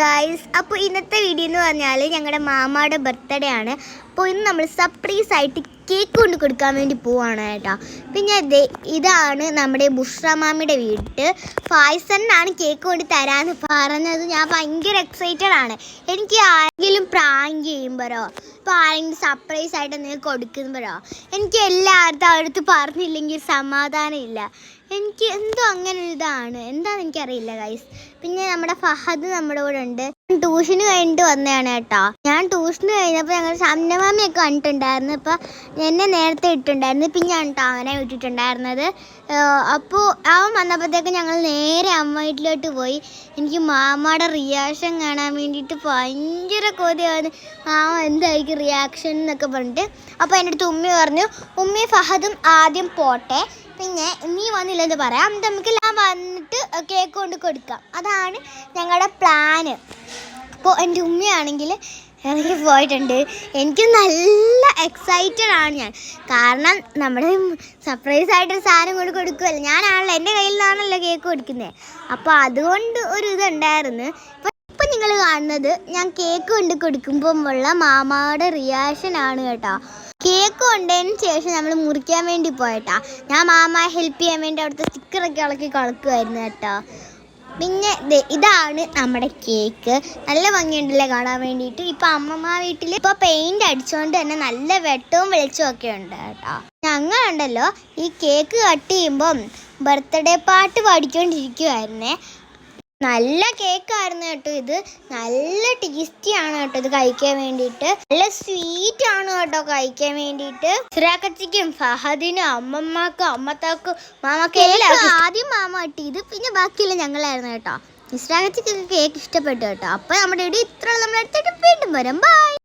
Guys അപ്പോൾ ഇന്നത്തെ video എന്ന് പറഞ്ഞാൽ ഞങ്ങളുടെ മാമയുടെ ബർത്ത്ഡേ ആണ്. അപ്പോൾ ഇന്ന് നമ്മൾ സർപ്രൈസ് ആയിട്ട് കേക്ക് കൊണ്ട് കൊടുക്കാൻ വേണ്ടി പോവാണ് കേട്ടോ. പിന്നെ ഇതാണ് നമ്മുടെ ബുഷ്ര മാമിയുടെ വീട്ട്. ഫായ്സണ്ണാണ് കേക്ക് കൊണ്ട് തരാമെന്ന് പറഞ്ഞത്. ഞാൻ ഭയങ്കര എക്സൈറ്റഡ് ആണ്. എനിക്ക് ആരെങ്കിലും പ്രാങ്ക് ചെയ്യുമ്പോഴോ ഇപ്പോൾ ആരെങ്കിലും സർപ്രൈസ് ആയിട്ട് എന്തെങ്കിലും കൊടുക്കുമ്പോഴോ എനിക്ക് എല്ലായിടത്തും അടുത്ത് പറഞ്ഞില്ലെങ്കിൽ സമാധാനം ഇല്ല. എനിക്ക് എന്തോ അങ്ങനെ ഒരു ഇതാണ്. എന്താണെന്ന് എനിക്കറിയില്ല ഗൈസ് പിന്നെ നമ്മുടെ ഫഹദ് നമ്മുടെ കൂടെ ഉണ്ട്. ട്യൂഷന് കഴിഞ്ഞിട്ട് വന്നതാണ് കേട്ടോ. ഞാൻ ട്യൂഷന് കഴിഞ്ഞപ്പോൾ ഞങ്ങൾ സമ്നമാമിയൊക്കെ കണ്ടിട്ടുണ്ടായിരുന്നു. അപ്പോൾ എന്നെ നേരത്തെ ഇട്ടിട്ടുണ്ടായിരുന്നു. പിന്നെ ഞാൻ കേട്ടോ അവനെ വിട്ടിട്ടുണ്ടായിരുന്നത്. അപ്പോൾ അവൻ വന്നപ്പോഴത്തേക്ക് ഞങ്ങൾ നേരെ അമ്മ വീട്ടിലോട്ട് പോയി. എനിക്ക് മാമയുടെ റിയാക്ഷൻ കാണാൻ വേണ്ടിയിട്ട് ഭയങ്കര കൊതിയാണ് മാമ എന്തായിരിക്കും റിയാക്ഷൻ എന്നൊക്കെ പറഞ്ഞിട്ട് അപ്പോൾ എന്റെ അടുത്ത് ഉമ്മി പറഞ്ഞു ഉമ്മി ഫഹദും ആദ്യം പോട്ടെ. പിന്നെ നീ വന്നില്ലെന്ന് പറയാം. നമുക്ക് എല്ലാം വന്നിട്ട് കേക്ക് കൊണ്ട് കൊടുക്കാം. അതാണ് ഞങ്ങളുടെ പ്ലാന് അപ്പോൾ എന്റെ ഉമ്മയാണെങ്കിൽ ഇറങ്ങി പോയിട്ടുണ്ട്. എനിക്ക് നല്ല എക്സൈറ്റഡ് ആണ് ഞാൻ. കാരണം നമ്മൾ സർപ്രൈസ് ആയിട്ടൊരു സാധനം കൊണ്ട് കൊടുക്കുമല്ലോ ഞാനാണല്ലോ എന്റെ കയ്യിൽ നിന്നാണല്ലോ കേക്ക് കൊടുക്കുന്നത് അപ്പോൾ അതുകൊണ്ട് ഒരു ഇതുണ്ടായിരുന്നു. ഇപ്പം നിങ്ങൾ കാണുന്നത് ഞാൻ കേക്ക് കൊണ്ട് കൊടുക്കുമ്പോൾ ഉള്ള മാമായുടെ റിയാക്ഷൻ ആണ് കേട്ടോ. കേക്ക് കൊണ്ടതിന് ശേഷം നമ്മൾ മുറിക്കാൻ വേണ്ടി പോയിട്ടാ ഞാൻ മാമ ഹെൽപ്പ് ചെയ്യാൻ വേണ്ടി അവിടുത്തെ സ്റ്റിക്കറൊക്കെ ഇളക്കി കളക്കുമായിരുന്നു കേട്ടോ. പിന്നെ ഇതാണ് നമ്മുടെ കേക്ക്. നല്ല ഭംഗിയുണ്ടല്ലേ കാണാൻ വേണ്ടിയിട്ട്? ഇപ്പൊ അമ്മമ്മ വീട്ടിൽ ഇപ്പൊ പെയിന്റ് അടിച്ചുകൊണ്ട് തന്നെ നല്ല വെട്ടവും വെളിച്ചവും ഒക്കെ ഉണ്ട് കേട്ടോ. ഞങ്ങളുണ്ടല്ലോ ഈ കേക്ക് കട്ട് ചെയ്യുമ്പം ബർത്ത്ഡേ പാട്ട് പാടിക്കൊണ്ടിരിക്കുമായിരുന്നേ നല്ല കേക്കായിരുന്നു കേട്ടോ ഇത്. നല്ല ടേസ്റ്റി ആണ് കേട്ടോ ഇത് കഴിക്കാൻ വേണ്ടിയിട്ട്. നല്ല സ്വീറ്റ് ആണ് കേട്ടോ കഴിക്കാൻ വേണ്ടിയിട്ട്. സുരാക്കച്ചിക്കും ഫഹദിനും അമ്മമ്മക്കും അമ്മത്താക്കും മാമക്കും എല്ലാവർക്കും ആദ്യം മാമ കിട്ടിയത് പിന്നെ ബാക്കിയുള്ള ഞങ്ങളായിരുന്നു കേട്ടോ. ഇസ്രാക്കച്ചിക്കൊക്കെ കേക്ക് ഇഷ്ടപ്പെട്ടു കേട്ടോ. അപ്പൊ നമ്മുടെ ഇവിടെ ഇത്ര നമ്മൾ എടുത്തിട്ട് വീണ്ടും വരാം. ബൈ